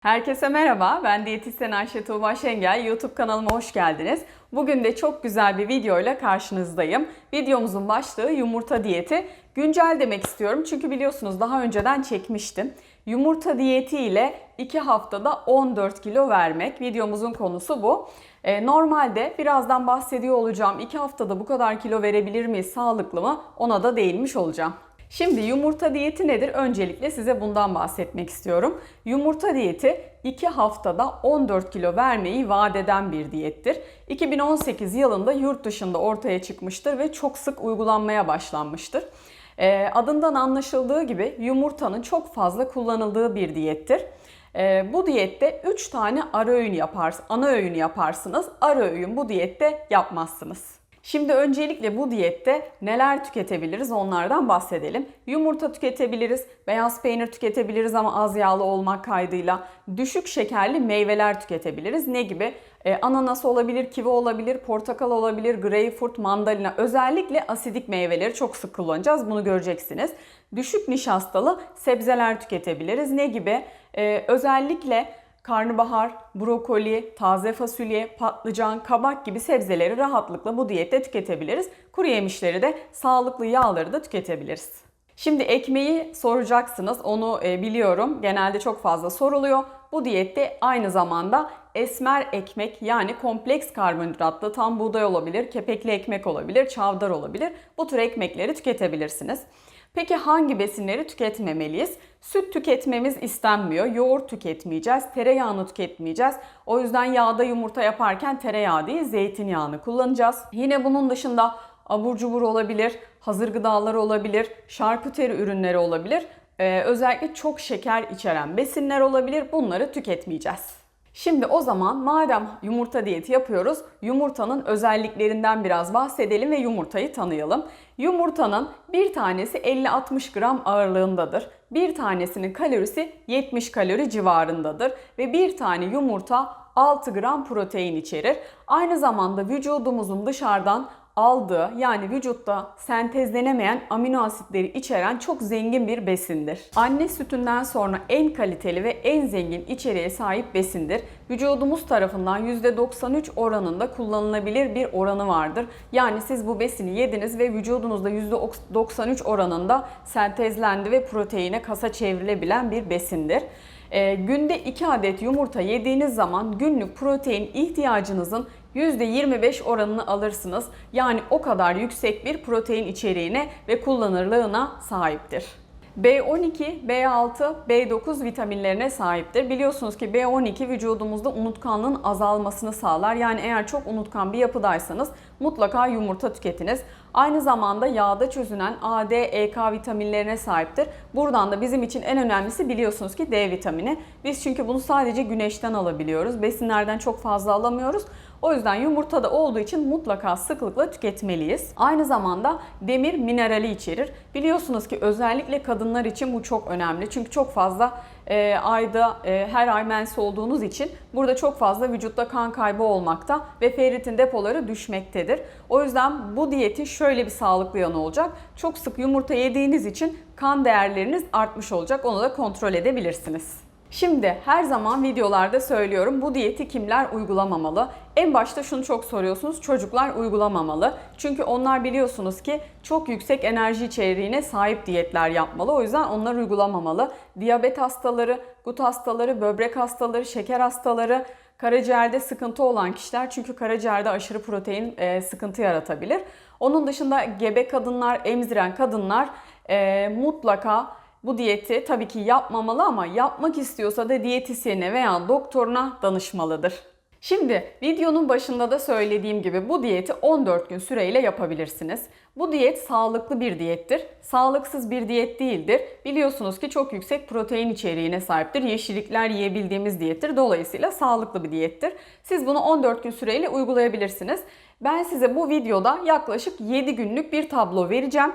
Herkese merhaba, ben diyetisyen Ayşe Tuğba Şengel. YouTube kanalıma hoş geldiniz. Bugün de çok güzel bir videoyla karşınızdayım. Videomuzun başlığı yumurta diyeti. Güncel demek istiyorum çünkü biliyorsunuz daha önceden çekmiştim. Yumurta diyeti ile 2 haftada 14 kilo vermek. Videomuzun konusu bu. Ee, normalde birazdan bahsediyor olacağım 2 haftada bu kadar kilo verebilir miyiz, sağlıklı mı ona da değinmiş olacağım. Şimdi yumurta diyeti nedir? Öncelikle size bundan bahsetmek istiyorum. Yumurta diyeti 2 haftada 14 kilo vermeyi vaat eden bir diyettir. 2018 yılında yurt dışında ortaya çıkmıştır ve çok sık uygulanmaya başlanmıştır. Ee, adından anlaşıldığı gibi yumurtanın çok fazla kullanıldığı bir diyettir. Ee, bu diyette 3 tane ara öğün yaparsınız, ana öğün yaparsınız. Ara öğün bu diyette yapmazsınız. Şimdi öncelikle bu diyette neler tüketebiliriz onlardan bahsedelim. Yumurta tüketebiliriz, beyaz peynir tüketebiliriz ama az yağlı olmak kaydıyla. Düşük şekerli meyveler tüketebiliriz. Ne gibi? Ee, ananas olabilir, kivi olabilir, portakal olabilir, greyfurt, mandalina. Özellikle asidik meyveleri çok sık kullanacağız. Bunu göreceksiniz. Düşük nişastalı sebzeler tüketebiliriz. Ne gibi? Ee, özellikle karnabahar, brokoli, taze fasulye, patlıcan, kabak gibi sebzeleri rahatlıkla bu diyette tüketebiliriz. Kuru yemişleri de sağlıklı yağları da tüketebiliriz. Şimdi ekmeği soracaksınız. Onu e, biliyorum. Genelde çok fazla soruluyor. Bu diyette aynı zamanda esmer ekmek yani kompleks karbonhidratlı tam buğday olabilir, kepekli ekmek olabilir, çavdar olabilir. Bu tür ekmekleri tüketebilirsiniz. Peki hangi besinleri tüketmemeliyiz? Süt tüketmemiz istenmiyor. Yoğurt tüketmeyeceğiz. Tereyağını tüketmeyeceğiz. O yüzden yağda yumurta yaparken tereyağı değil zeytinyağını kullanacağız. Yine bunun dışında abur cubur olabilir, hazır gıdalar olabilir, şarküteri ürünleri olabilir. Ee, özellikle çok şeker içeren besinler olabilir. Bunları tüketmeyeceğiz. Şimdi o zaman madem yumurta diyeti yapıyoruz, yumurtanın özelliklerinden biraz bahsedelim ve yumurtayı tanıyalım. Yumurtanın bir tanesi 50-60 gram ağırlığındadır. Bir tanesinin kalorisi 70 kalori civarındadır ve bir tane yumurta 6 gram protein içerir. Aynı zamanda vücudumuzun dışarıdan aldığı yani vücutta sentezlenemeyen amino asitleri içeren çok zengin bir besindir. Anne sütünden sonra en kaliteli ve en zengin içeriğe sahip besindir. Vücudumuz tarafından %93 oranında kullanılabilir bir oranı vardır. Yani siz bu besini yediniz ve vücudunuzda %93 oranında sentezlendi ve proteine kasa çevrilebilen bir besindir. E, günde 2 adet yumurta yediğiniz zaman günlük protein ihtiyacınızın %25 oranını alırsınız. Yani o kadar yüksek bir protein içeriğine ve kullanırlığına sahiptir. B12, B6, B9 vitaminlerine sahiptir. Biliyorsunuz ki B12 vücudumuzda unutkanlığın azalmasını sağlar. Yani eğer çok unutkan bir yapıdaysanız mutlaka yumurta tüketiniz. Aynı zamanda yağda çözünen A, D, E, K vitaminlerine sahiptir. Buradan da bizim için en önemlisi biliyorsunuz ki D vitamini. Biz çünkü bunu sadece güneşten alabiliyoruz. Besinlerden çok fazla alamıyoruz. O yüzden yumurtada olduğu için mutlaka sıklıkla tüketmeliyiz. Aynı zamanda demir minerali içerir. Biliyorsunuz ki özellikle kadınlar için bu çok önemli. Çünkü çok fazla e, ayda e, her ay mens olduğunuz için burada çok fazla vücutta kan kaybı olmakta ve ferritin depoları düşmektedir. O yüzden bu diyeti şöyle bir sağlıklı yanı olacak. Çok sık yumurta yediğiniz için kan değerleriniz artmış olacak. Onu da kontrol edebilirsiniz. Şimdi her zaman videolarda söylüyorum bu diyeti kimler uygulamamalı? En başta şunu çok soruyorsunuz çocuklar uygulamamalı. Çünkü onlar biliyorsunuz ki çok yüksek enerji içeriğine sahip diyetler yapmalı. O yüzden onlar uygulamamalı. Diyabet hastaları, gut hastaları, böbrek hastaları, şeker hastaları, karaciğerde sıkıntı olan kişiler çünkü karaciğerde aşırı protein e, sıkıntı yaratabilir. Onun dışında gebe kadınlar, emziren kadınlar e, mutlaka bu diyeti tabii ki yapmamalı ama yapmak istiyorsa da diyetisyene veya doktoruna danışmalıdır. Şimdi videonun başında da söylediğim gibi bu diyeti 14 gün süreyle yapabilirsiniz. Bu diyet sağlıklı bir diyettir. Sağlıksız bir diyet değildir. Biliyorsunuz ki çok yüksek protein içeriğine sahiptir. Yeşillikler yiyebildiğimiz diyettir. Dolayısıyla sağlıklı bir diyettir. Siz bunu 14 gün süreyle uygulayabilirsiniz. Ben size bu videoda yaklaşık 7 günlük bir tablo vereceğim.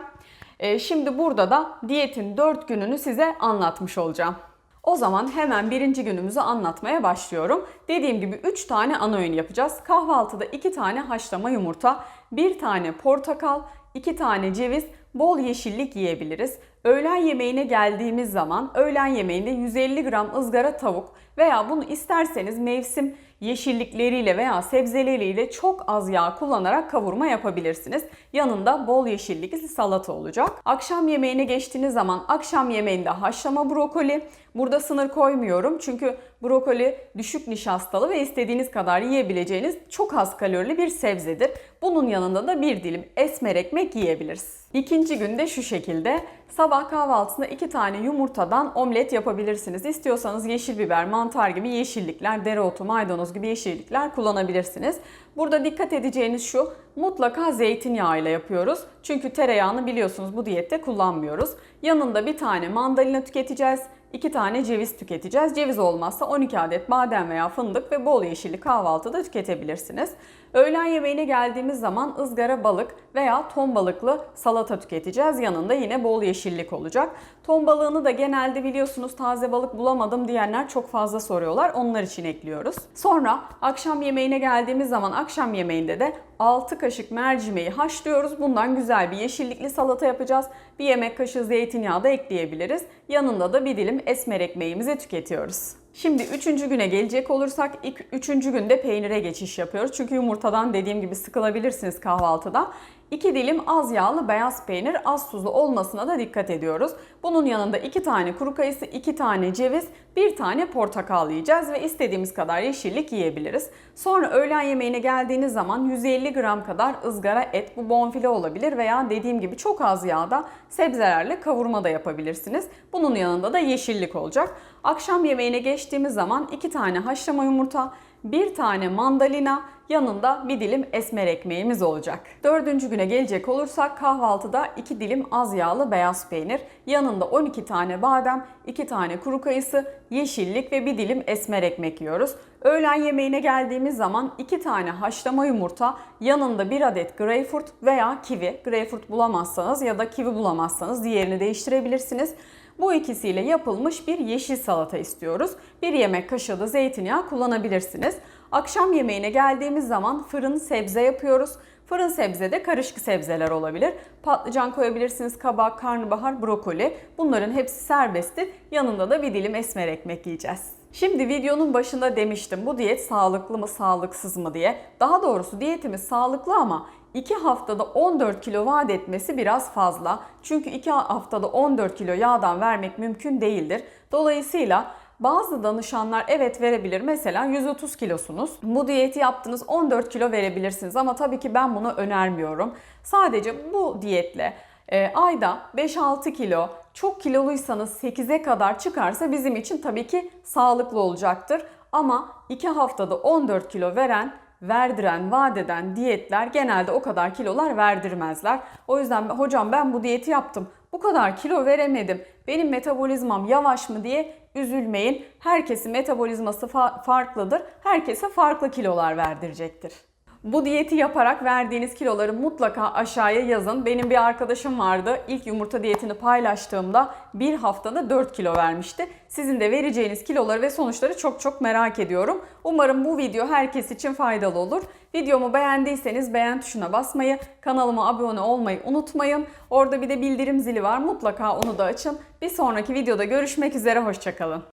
E, şimdi burada da diyetin 4 gününü size anlatmış olacağım. O zaman hemen birinci günümüzü anlatmaya başlıyorum. Dediğim gibi 3 tane ana öğün yapacağız. Kahvaltıda 2 tane haşlama yumurta, 1 tane portakal, 2 tane ceviz, bol yeşillik yiyebiliriz. Öğlen yemeğine geldiğimiz zaman öğlen yemeğinde 150 gram ızgara tavuk veya bunu isterseniz mevsim yeşillikleriyle veya sebzeleriyle çok az yağ kullanarak kavurma yapabilirsiniz. Yanında bol yeşillikli salata olacak. Akşam yemeğine geçtiğiniz zaman akşam yemeğinde haşlama brokoli. Burada sınır koymuyorum çünkü brokoli düşük nişastalı ve istediğiniz kadar yiyebileceğiniz çok az kalorili bir sebzedir. Bunun yanında da bir dilim esmer ekmek yiyebiliriz. İkinci günde şu şekilde sabah kahvaltısında iki tane yumurtadan omlet yapabilirsiniz. İstiyorsanız yeşil biber, mantar gibi yeşillikler, dereotu, maydanoz gibi yeşillikler kullanabilirsiniz. Burada dikkat edeceğiniz şu, mutlaka zeytinyağı ile yapıyoruz. Çünkü tereyağını biliyorsunuz bu diyette kullanmıyoruz. Yanında bir tane mandalina tüketeceğiz. 2 tane ceviz tüketeceğiz. Ceviz olmazsa 12 adet badem veya fındık ve bol yeşilli kahvaltıda tüketebilirsiniz. Öğlen yemeğine geldiğimiz zaman ızgara balık veya ton balıklı salata tüketeceğiz. Yanında yine bol yeşillik olacak. Ton balığını da genelde biliyorsunuz taze balık bulamadım diyenler çok fazla soruyorlar. Onlar için ekliyoruz. Sonra akşam yemeğine geldiğimiz zaman akşam yemeğinde de 6 kaşık mercimeği haşlıyoruz. Bundan güzel bir yeşillikli salata yapacağız. Bir yemek kaşığı zeytinyağı da ekleyebiliriz. Yanında da bir dilim esmer ekmeğimizi tüketiyoruz. Şimdi üçüncü güne gelecek olursak ilk üçüncü günde peynire geçiş yapıyoruz. Çünkü yumurtadan dediğim gibi sıkılabilirsiniz kahvaltıda. 2 dilim az yağlı beyaz peynir az tuzlu olmasına da dikkat ediyoruz. Bunun yanında 2 tane kuru kayısı, 2 tane ceviz, 1 tane portakal yiyeceğiz ve istediğimiz kadar yeşillik yiyebiliriz. Sonra öğlen yemeğine geldiğiniz zaman 150 gram kadar ızgara et, bu bonfile olabilir veya dediğim gibi çok az yağda sebzelerle kavurma da yapabilirsiniz. Bunun yanında da yeşillik olacak. Akşam yemeğine geçtiğimiz zaman 2 tane haşlama yumurta, bir tane mandalina, yanında bir dilim esmer ekmeğimiz olacak. Dördüncü güne gelecek olursak kahvaltıda 2 dilim az yağlı beyaz peynir, yanında 12 tane badem, 2 tane kuru kayısı, yeşillik ve bir dilim esmer ekmek yiyoruz. Öğlen yemeğine geldiğimiz zaman 2 tane haşlama yumurta, yanında 1 adet greyfurt veya kivi. Greyfurt bulamazsanız ya da kivi bulamazsanız diğerini değiştirebilirsiniz. Bu ikisiyle yapılmış bir yeşil salata istiyoruz. Bir yemek kaşığı da zeytinyağı kullanabilirsiniz. Akşam yemeğine geldiğimiz zaman fırın sebze yapıyoruz. Fırın sebzede karışık sebzeler olabilir. Patlıcan koyabilirsiniz, kabak, karnabahar, brokoli. Bunların hepsi serbesttir. Yanında da bir dilim esmer ekmek yiyeceğiz. Şimdi videonun başında demiştim bu diyet sağlıklı mı sağlıksız mı diye. Daha doğrusu diyetimiz sağlıklı ama 2 haftada 14 kilo vaat etmesi biraz fazla. Çünkü 2 haftada 14 kilo yağdan vermek mümkün değildir. Dolayısıyla bazı danışanlar evet verebilir. Mesela 130 kilosunuz. Bu diyeti yaptınız 14 kilo verebilirsiniz ama tabii ki ben bunu önermiyorum. Sadece bu diyetle e, ayda 5-6 kilo çok kiloluysanız 8'e kadar çıkarsa bizim için tabii ki sağlıklı olacaktır. Ama 2 haftada 14 kilo veren verdiren, vaat eden diyetler genelde o kadar kilolar verdirmezler. O yüzden hocam ben bu diyeti yaptım. Bu kadar kilo veremedim. Benim metabolizmam yavaş mı diye üzülmeyin. Herkesin metabolizması fa- farklıdır. Herkese farklı kilolar verdirecektir. Bu diyeti yaparak verdiğiniz kiloları mutlaka aşağıya yazın. Benim bir arkadaşım vardı. İlk yumurta diyetini paylaştığımda bir haftada 4 kilo vermişti. Sizin de vereceğiniz kiloları ve sonuçları çok çok merak ediyorum. Umarım bu video herkes için faydalı olur. Videomu beğendiyseniz beğen tuşuna basmayı, kanalıma abone olmayı unutmayın. Orada bir de bildirim zili var. Mutlaka onu da açın. Bir sonraki videoda görüşmek üzere. Hoşçakalın.